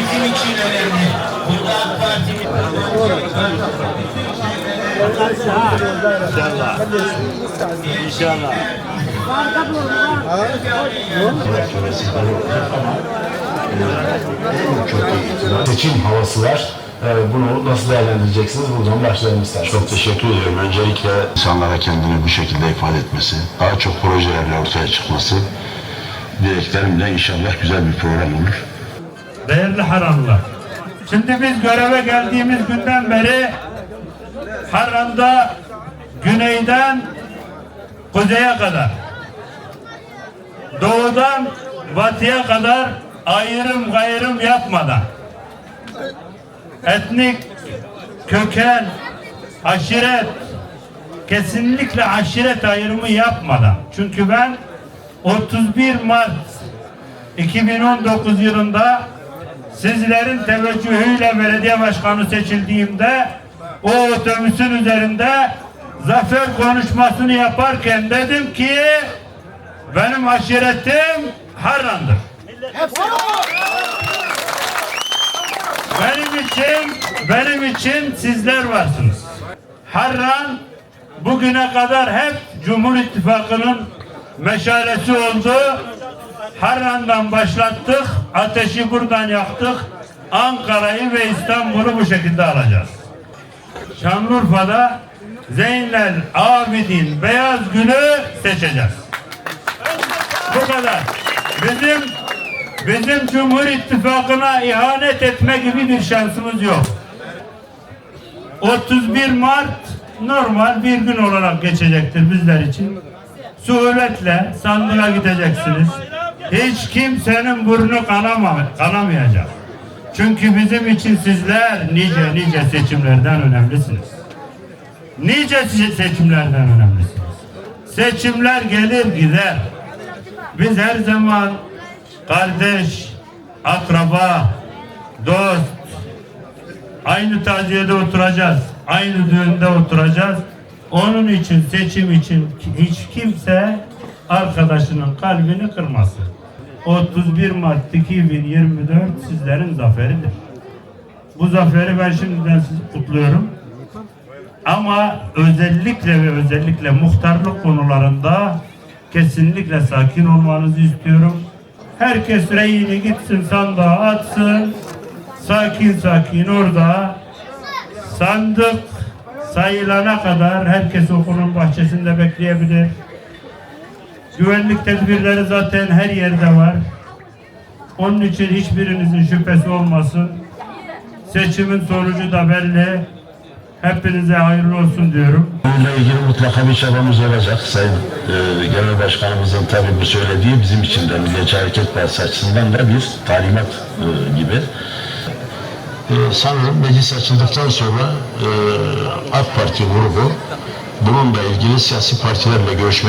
bizim için önemli. Burada AK Parti İnşallah. Seçim havası var. Ee, Bunu nasıl değerlendireceksiniz? Buradan başlayalım isterseniz. Çok teşekkür ediyorum. Öncelikle insanlara kendini bu şekilde ifade etmesi, daha çok projelerle ortaya çıkması dileklerimle inşallah güzel bir program olur. Değerli Haranlılar. Şimdi biz göreve geldiğimiz günden beri Haran'da güneyden kuzeye kadar doğudan batıya kadar ayrım gayrım yapmadan etnik köken aşiret kesinlikle aşiret ayrımı yapmadan çünkü ben 31 Mart 2019 yılında sizlerin teveccühüyle belediye başkanı seçildiğimde o otobüsün üzerinde zafer konuşmasını yaparken dedim ki benim aşiretim Harran'dır. Benim için benim için sizler varsınız. Harran bugüne kadar hep Cumhur İttifakı'nın meşalesi oldu. Harran'dan başlattık, ateşi buradan yaktık. Ankara'yı ve İstanbul'u bu şekilde alacağız. Şanlıurfa'da Zeynel Abidin Beyaz Gül'ü seçeceğiz. Bu kadar. Bizim bizim Cumhur İttifakı'na ihanet etme gibi bir şansımız yok. 31 Mart normal bir gün olarak geçecektir bizler için. Suhuletle sandığa gideceksiniz. Hiç kimsenin burnu kanama, kanamayacak. Çünkü bizim için sizler nice nice seçimlerden önemlisiniz. Nice se- seçimlerden önemlisiniz. Seçimler gelir gider. Biz her zaman kardeş, akraba, dost, aynı taziyede oturacağız. Aynı düğünde oturacağız. Onun için seçim için hiç kimse arkadaşının kalbini kırmasın. 31 Mart 2024 sizlerin zaferidir. Bu zaferi ben şimdiden sizi kutluyorum. Ama özellikle ve özellikle muhtarlık konularında kesinlikle sakin olmanızı istiyorum. Herkes reyini gitsin sandığa atsın. Sakin sakin orada sandık sayılana kadar herkes okulun bahçesinde bekleyebilir. Güvenlik tedbirleri zaten her yerde var. Onun için hiçbirinizin şüphesi olmasın. Seçimin sonucu da belli. Hepinize hayırlı olsun diyorum. Bununla ilgili mutlaka bir çabamız olacak. Sayın e, Genel Başkanımızın tabii bu söylediği bizim için de Milliyetçi Hareket Partisi açısından da bir talimat e, gibi. E, sanırım meclis açıldıktan sonra e, AK Parti grubu bununla ilgili siyasi partilerle görüşme